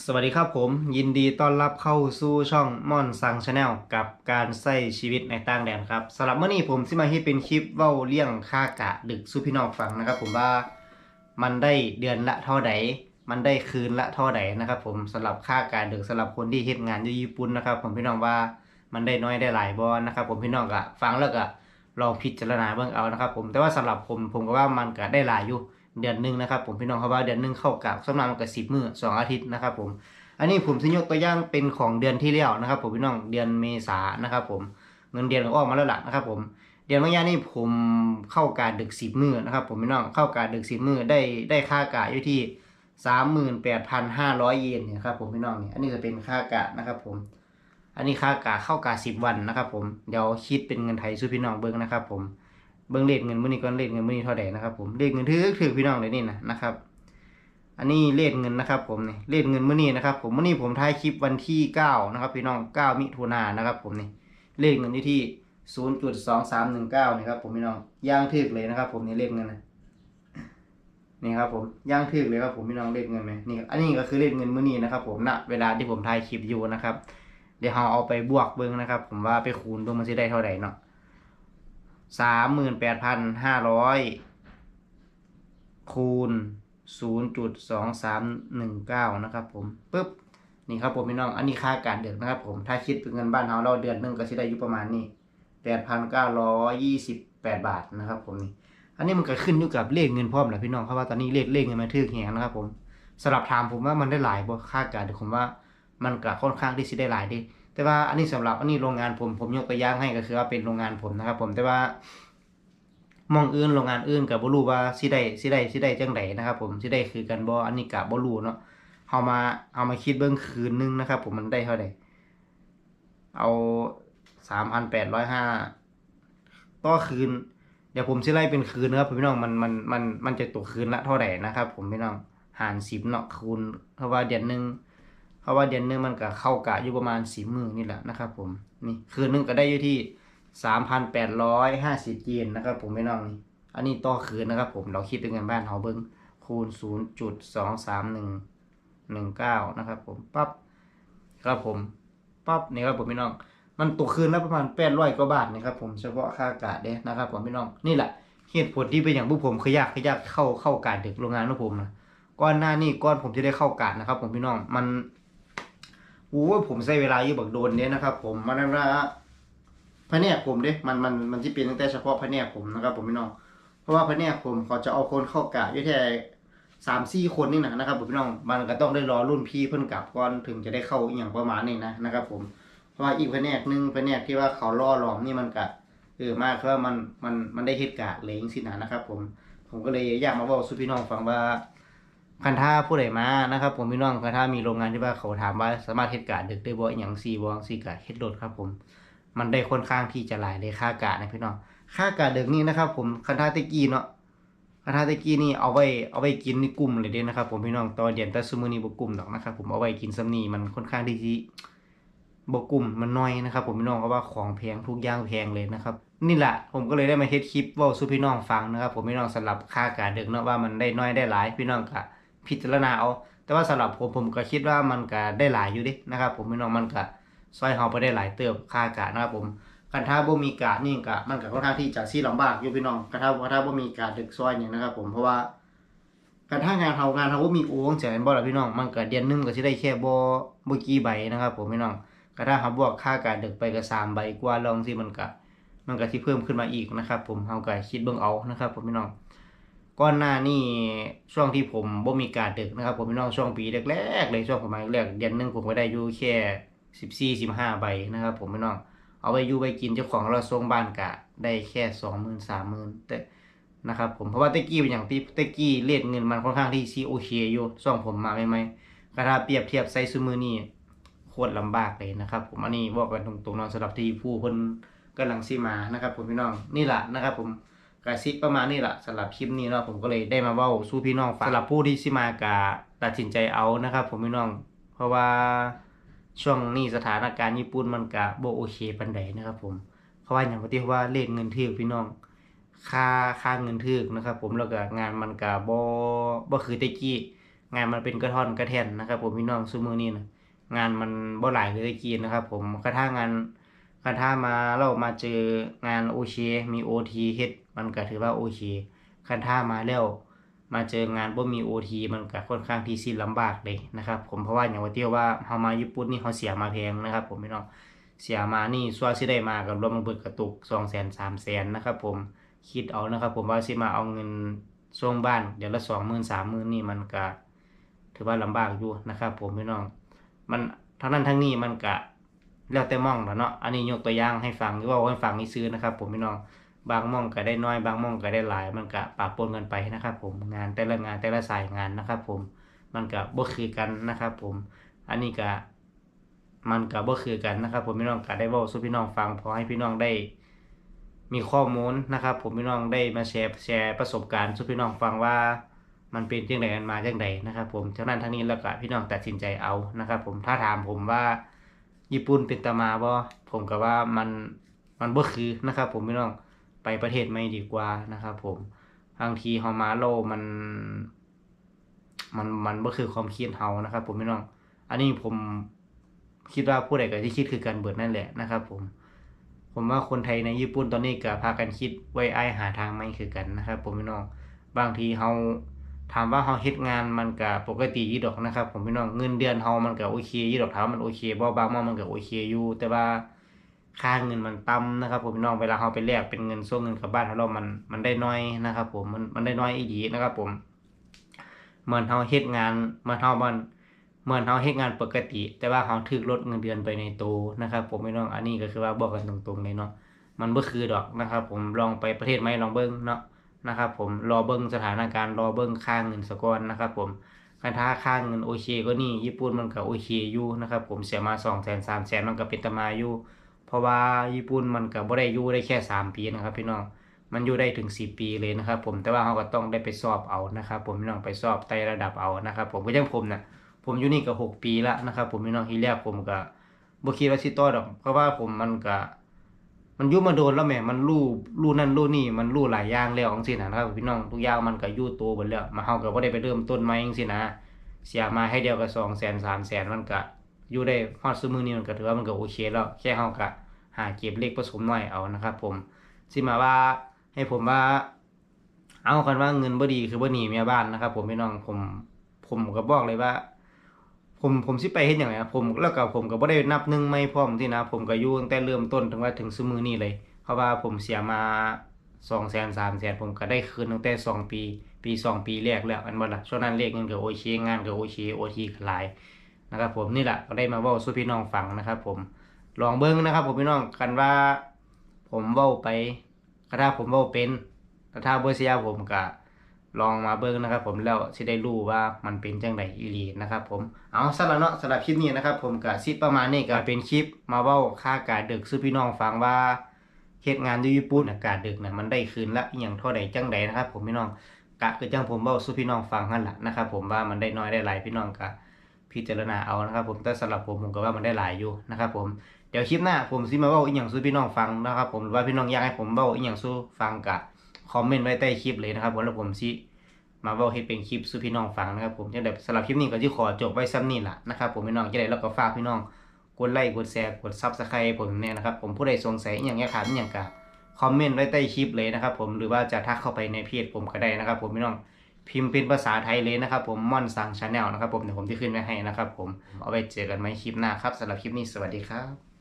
สวัสดีครับผมยินดีต้อนรับเข้าสู่ช่องม่อนซังชาแนลกับการใช้ชีวิตในต่างแดนครับสำหรับเมื่อนี้ผมสิมาให้เป็นคลิปเว้าเลี่ยงค่ากะดึกสู้พี่น้องฟังนะครับ ผมว่ามันได้เดือนละเท่าใดมันได้คืนละเท่าใดนะครับ ผมสำหรับค่ากะดึกสำหรับคนที่เฮ็ดงานอยู่ญี่ปุ่นนะครับ ผมพี่น้องว่ามันได้น้อยได้หลายบอลนะครับ ผมพี่น้องก็ฟังแล้วก็ลองพิจารณาเบิ่งเอานะครับ ผมแต่ว่าสำหรับผมผมก็ว่ามันก็ได้หลายอยู่ เดือนหนึ่งนะครับผมพี่น้องเขาว่าเดือนหนึ่งเข้ากับสำนักมันก็สิบมื้อสองอาทิตย์นะครับผมอันนี้ผมจะยกตัวอย่างเป็นของเดือนที่แล้วนะครับ ผมพี่น้องเดือนเมษานะครับผมเงินเดือนก็ออกมาแล้วล่ะนะครับผมเดือนมกรานี่ผมเข้าการดึกสิบมื้อนะครับผมพี่น้องเข้าการดึกสิบมื้อได้ได้ค่ากะอยู่ที่สามหมื่นแปดพันห้าร้อยเยนเนี่ยครับผมพี่น้องเนี่ยอันนี้จะเป็นค่ากะนะครับผม อันนี้ค่ากะเข้ากะสิบวันนะครับผมเดี๋ยวคิดเป็นเงินไทยสู้พี่น้องเบิ้งนะครับผม เบิ้งเลทเงินมื้อนี้ก่อนเลทเงินมื้อนี้เท่าไหร่นะครับผมเลทเงินถือถือพี่น้องเลยนี่นะนะครับ อันนี้เลทเงินนะครับ ผมนี่เลทเงินมื้อนี้นะครับ ผมมื้อนี้ผมถ่ายคลิปวันที่เก้านะครับ พี่น้องเก้ามิถุนายนนะครับ ผมนี่เลทเงินอยู่ที่ศูนย์จุดสองสามหนึ่งเก้านี่ครับ ผมพี่น้องย่างถึกเลยนะครับ ผมนี่เลทเงินนะนี่ครับผมย่างถึกเลยครับผมพี่น้องเลทเงินไหมนี่อันนี้ก็คือเลทเงินมื้อนี้นะครับผมณเวลาที่ผมถ่ายคลิปอยู่นะครับ เดี๋ยวเราเอาไปบวกเบิ้งนะครับ ผมว่าไปคูณดูมันจะได้เท่าไหร่เนาะ สามหมื่นแปดพันห้าร้อยคูณศูนย์จุดสองสามหนึ่งเก้านะครับผมปึ๊บนี่ครับผมพี่น้อง อันนี้ค่าการเดือนนะครับผม ถ้าคิดเป็นเงินบ้านเราเราเดือนหนึงก็จะได้อยู่ประมาณนี้แปดพันเก้าร้อยยี่สิบแปดบาทนะครับผมนี่ อันนี้มันก็ขึ้นอยู่กับเลขเงินพร้อมแหละพี่น้องเพราะว่าตอนนี้เลขเลขเงินมันทึกแหงนะครับผมสำหรับถามผมว่ามันได้หลายบ่ค่าการเดือนผมว่ามันก็ค่อนข้างที่จะได้หลายดิ แต่ว่าอันนี้สำหรับอันนี้โรงงานผมผมยกตัวอย่างให้ก็คือว่าเป็นโรงงานผมนะครับ ผมแต่ว่ามองอื่นโรงงานอื่นกับบ่รู้ว่าสิได้สิได้สิได้จังไดนะครับ ผมสิได้คือกันบ่อันนี้ก็บ่รู้เนาะเฮามาเอามาคิดเบิ่งคืนนึงนะครับ ผมมันได้เท่าใดเอา3,805ต่อคืน เดี๋ยวผมสิไล่เป็นคืนนะครับพี่น้องมันมันมันมันจะตกคืนละเท่าใดนะครับ ผมพี่น้องหาร10เนาะคูณเพราะว่าเดือนหนึ่ง เพราะว่าเดือนหนึงมันก็เข้ากะอยู่ประมาณสี่มือนี่แหละนะครับผมนี่คืนหนึงก็ได้อยู่ที่สามพันแปดร้อยห้าสิบเยนนะครับผมไม่น้องนี่อันนี้ต่อคืนนะครับผมเราคิดเป็นเงินบ้านเฮาเบิ้งคูณศูนย์จุดสองสามหนึ่งหนึ่งเก้านะครับผมปั๊บครับผมปั๊บนี่ครับผมพี่น้อง มันตกคืนละประมาณแปดร้อยกว่าบาทนะครับผมเฉพาะค่าอากาศเด้นะครับผมพี่น้องนี่แหละเหตุผลที่เป็นอย่างพวกผมขยักขยักเข้าเข้ากาดดึกโรงงานของผมนะก้อนหน้านี่ก้อนผมจะได้เข้ากาดนะครับ ผมพี่น้องมัน โอ้ยผมใช้เวลาอยู่บักโดนเนี่ยนะครับ ผมมันนะพระเนี่ยผมเด้มันมันมันที่เป็นตั้งแต่เฉพาะพระเนี่ยผมนะครับ ผมพี่น้อง เพราะว่าพระเนี่ยผมเขาจะเอาคนเข้ากะอยู่แค่สามสี่คนนี่นะนะครับผมพี่น้องมันก็ต้องได้รอรุ่นพี่เพิ่นกลับก่อนถึงจะได้เข้าอย่างประมาณนี้นะนะครับ ผมเพราะว่าอีกแผนกหนึงแผนกที่ว่าเขาล่อหลอมนี่มันกะเออมากคือว่ามันมันมันได้เฮ็ดกะเลยจังซี่นะนะครับ ผมผมก็เลยอยากมาบอกสู่พี่น้องฟังว่า คันท่าผู้ใดมานะครับผมพี่น้องคันท่ามีโรงงานที่ว่าเขาถามว่าสามารถเฮ็ดการดึกได้บ่อหย่างซีบ่ซีกะเฮ็ดโดดครับผม มันได้ค่อนข้างที่จะหลายเลยค่ากะนะพี่น้องค่ากะดึกนี่นะครับ ผมคันท่าตะกี้เนาะคันท่าตะกี้นี่เอาไว้เอาไว้กินในกลุ่มเลยเด้นะครับ ผมพี่น้องตอนเดือนแต่ซุมื้อนี้บ่กลุ่มดอกนะครับผมเอาไว้กินซำนี้มันค่อนข้างที่สิบ่กลุ่มมันน้อยนะครับผมพี่น้องเพราะว่าของแพงทุกอย่างแพงเลยนะครับ นี่แหละผมก็เลยได้มาเฮ็ดคลิปว้าสู่พี่น้องฟังนะครับ ผมพี่น้องสำหรับค่ากะดึกเนาะว่ามันได้น้อยได้หลายพี่น้องก็ พิจารณาเอา แต่ว่าสำหรับผมผมก็คิดว่ามันก็ได้หลายอยู่ดินะครับ ผมพี่น้องมันก็ซอยเฮาไปได้หลายเติบค่ากะนะครับผมคันถ้าบ่มีกะนี่ก็มันก็ค่อนข้างที่จะซี่ลำบากอยู่พี่น้องคันถ้าคันถ้าบ่มีกะดึกซอยนี่นะครับ ผมเพราะว่าคันถ้างานเฮางานเฮาบ่มีโอ่งแสนบ่ล่ะพี่น้องมันก็เดือนนึงก็สิได้แค่บ่บ่กี่ใบนะครับ ผมพี่น้องก็ถ้าเฮาบวกค่ากะดึกไปก็สามใบกว่าลองสิมันก็มันก็สิเพิ่มขึ้นมาอีกนะครับ ผมเฮาก็คิดเบิ่งเอานะครับ ผมพี่น้อง ก่อนหน้านี่ช่วงที่ผมบ่มีการดึกนะครับ ผมพี่น้องช่วงปีแรกๆเลยช่วงประมาณแรกเดือนหนึงผมก็ได้อยู่แค่สิบสี่สิบห้าใบนะครับ ผมพี่น้องเอาไปอยู่ไปกินเจ้าของเราส่งบ้านกะได้แค่สองหมื่นสามหมื่นแต่นะครับผมเพราะว่าเตกี้เป็นอย่างที่เตกี้เลทเงินมันค่อนข้างที่ซีโอเคอยู่ช่วงผมมาใหม่ๆก็ถ้าเปรียบเทียบไซซูมือนี่โคตรลำบากเลยนะครับ ผมอันนี้บอกกันตรงๆนาะสำหรับที่ผู้เพิ่นกำลังสิมานะครับผมพี่น้องนี่แหละนะครับผม กระซิบประมาณนี้แหละสำหรับคลิปนี้เนาะผมก็เลยได้มาเว้าสู้พี่น้องฟังสำหรับผู้ที่สิมากะตัดสินใจเอานะครับ ผมพี่น้อง เพราะว่าช่วงนี้สถานการณ์ญี่ปุ่นมันกะโบโอเคปานใดนะครับ ผมเพราะว่าอย่างที่ว่าเลทเงินทึกพี่น้อง ค่าค่าเงินทึกนะครับ ผมแล้วก็งานมันกะโบ่บ่คือตะกี้งานมันเป็นกระท่อนกระแท่นนะครับ ผมพี่น้องซุมือนี้นะงานมันบ่หลายคือตะกี้นะครับ ผมกระทั่งงาน กระทั่งมาเรามาเจองานโอเคมีโอทีเฮ็ดมันก็ถือว่าโอเคคันท่ามาแล้วมาเจองานบ่มีโอทีมันก็ค่อนข้างที่สิลำบากเลยนะครับ ผมเพราะว่าอย่างว่าเที่ยวว่าเฮามาญี่ปุ่นนี่เฮาเสียมาแพงนะครับ ผมพี่น้องเสียมานี่ซัวสิได้มากับรวมมันเบิดกระตุก200,000 300,000นะครับ ผมคิดเอานะครับ ผมว่าสิมาเอาเงินส่งบ้านเดี๋ยวละ20,000 30,000นี่มันก็ถือว่าลำบากอยู่นะครับ ผมพี่น้อง มันทั้งนั้นทั้งนี้มันก็ แล้วแต่มองแล้วเนาะอันนี้ยกตัวอย่างให้ฟังหรือว่าให้ฟังนี่ซื้อนะครับผมพี่น้องบางมองก็ได้น้อยบางมองก็ได้หลาย มันก็ปะปนกันไปนะครับ ผมงานแต่ละงานแต่ละสายงานนะครับ ผมมันก็บ่คือกันนะครับ ผมอันนี้ก็มันก็บ่คือกันนะครับ ผมพี่น้องก็ได้เว้าสู่พี่น้องฟังพอให้พี่น้องได้ มีข้อมูลนะครับ ผมพี่น้องได้มาแชร์แชร์ประสบการณ์สู่พี่น้องฟังว่ามันเป็นจังไดกันมาจังไดนะครับ ผมฉะนั้นทั้งนี้แล้วก็พี่น้องตัดสินใจเอานะครับ ผมถ้าถามผมว่า ญี่ปุ่นเป็นตามาบ่ผมก็ว่ามันมันบ่คือนะครับ ผมพี่น้องไปประเทศไม่ดีกว่านะครับ ผมบางทีเฮามาโลมัน มันมันบ่คือความคิดเฮานะครับ ผมพี่น้อง อันนี้ผมคิดว่าผู้ใดก็ที่คิดคือกันเบิดนั่นแหละนะครับ ผม ผมว่าคนไทยในญี่ปุ่นตอนนี้ก็พากันคิดไว้ไอ้ายหาทางไม่คือกันนะครับ ผมพี่น้อง บางทีเฮา ถามว่าเฮาเฮ็ดงานมันก็ปกติอยู่ดอกนะครับ ผมพี่น้องเงินเดือนเฮามันก็โอเคอยู่ดอกถามว่ามันโอเคบ่บางมื้อมันก็โอเคอยู่ แต่ว่าค่าเงินมันต่ำนะครับผมพี่น้องเวลาเฮาไปแลกเป็นเงินส่งเงินกลับบ้านเรามันมันได้น้อยนะครับ ผมมันมันได้น้อยอีหลีนะครับผมเหมือนเฮาเฮ็ดงานเมือนเฮามันเหมือนเฮาเฮ็ดงานปกติ แต่ว่าเฮาถูกลดเงินเดือนไปในตัวนะครับ ผมพี่น้องอันนี้ก็คือว่าบอกกันตรงๆเลยเนาะมันบ่คือดอกนะครับ ผมลองไปประเทศใหมลองเบิ่งเนาะ นะครับผมรอเบิ้งสถานการณ์รอเบิ้งค่าเงินสกอนนะครับผมคันถ้าค่าเงินโอเคก็นี่ญี่ปุ่นมันก็โอเคอยู่นะครับผมเสียมา2 0 0 0 0 0 3 0 0 0มันก็เป็นตมาอยู่เพราะว่าญี่ปุ่นมันก็บ่ได้อยู่ได้แค่3ปีนะครับพี่น้องมันอยู่ได้ถึง10ปีเลยนะครับผมแต่ว่าเราก็ต้องได้ไปสอบเอานะครับผมพี่น้องไปสอบไต่ระดับเอานะครับผมก็ยังผมน่ะผมอยู่นี่ก็6ปีล้วนะครับผมพี่น้องที่แรกผมก็บ่คิดว่าสิต่อดอกเพราะว่าผมมันก็ มันยู่มาโดนแล้วแหม่มันรู้รู้นั่นรู้นี่มันรู้หลายอย่างแล้วจังซี่นะครับพี่น้องทุกอย่างมันก็ยู่ตัวเบิดแล้วมาเฮาก็บ่ได้ไปเริ่มต้นใหม่จังซี่นะเสียมาให้เดียวก็200,000 300,000มันก็อยู่ได้ฮอดซุมื้อนี้มันก็ถือว่ามันก็โอเคแล้วแค่เฮาก็หาเก็บเล็กผสมหน้อยเอานะครับ ผมสิมาว่าให้ผมว่า เอากันว่าเงินบ่ดีคือบ่หนีเมียบ้านนะครับ ผมพี่น้องผมผมก็บอกเลยว่า ผมผมสิไปเฮ็ดหยังไงอะผมแล้วก็ผมก็บ่ได้นับหนึ่งไม่พร้อมที่นะ ผมก็อยู่ตั้งแต่เริ่มต้นถึงว่าถึงซุมื้อนี้เลย เพราะว่าผมเสียมา200,000 300,000ผมก็ได้คืนตั้งแต่สองปี ปี2ปีแรกแล้วอันบ่ล่ะช่วงนั้นเลขเงินก็โอเคงานก็โอเค OT ก็หลายนะครับผมนี่แหละก็ได้มาเว้าสู่พี่น้องฟังนะครับ ผมลองเบิ่งนะครับ ผมพี่น้องกันว่า ผมเว้าไปก็ถ้าผมเว้าเป็นถ้าบ่เสียผมก็ ลองมาเบิ่งนะครับ ผมแล้วสิได้รู้ว่ามันเป็นจังไดอีหลีนะครับผมเอาสำหรับเนาะสำหรับคลิปนี้นะครับ ผมก็สิประมาณนี้ก็เป็นคลิปมาเว้าค่ากาดึกสู่พี่น้องฟังว่าเฮ็ดงานอยู่ญี่ปุ่นอากาศดึกน่ะมันได้คืนละอีหยังเท่าใดจังใดนะครับ ผมพี่น้องกะคือจังผมเว้าสู่พี่น้องฟังหั่นละนะครับ ผมว่ามันได้น้อยได้หลายพี่น้องก็พิจารณาเอานะครับ ผมแต่สำหรับผมผมก็ว่ามันได้หลายอยู่นะครับ ผมเดี๋ยวคลิปหน้าผมสิมาเว้าอีหยังสู่พี่น้องฟังนะครับ ผมหรือว่าพี่น้องอยากให้ผมเว้าอีหยังสู่ฟังก็ คอมเมนต์ไว้ใต้คลิปเลยนะครับผมแล้วผมสิมาเว้าให้เป็นคลิปสู่พี่น้องฟังนะครับผมจังได๋สำหรับคลิปนี้ก็สิขอจบไว้ซ้ำนี้ล่ะนะครับผมพี่น้องจังได๋แล้วก็ฝากพี่น้องกดไลค์กดแชร์กด Subscribe ผมแน่นะครับผมผู้ใดสงสัยอีหยังอยากถามอีหยังก็คอมเมนต์ไว้ใต้คลิปเลยนะครับผมหรือว่าจะทักเข้าไปในเพจผมก็ได้นะครับ ผมพี่น้องพิมพ์เป็นภาษาไทยเลยนะครับผมม่อนสังชาแนลนะครับผมเดี๋ยวผมจะขึ้นไว้ให้นะครับผมเอาไว้เจอกันใหมคลิปหน้าครับสำหรับคลิปนี้สวัสดีครับ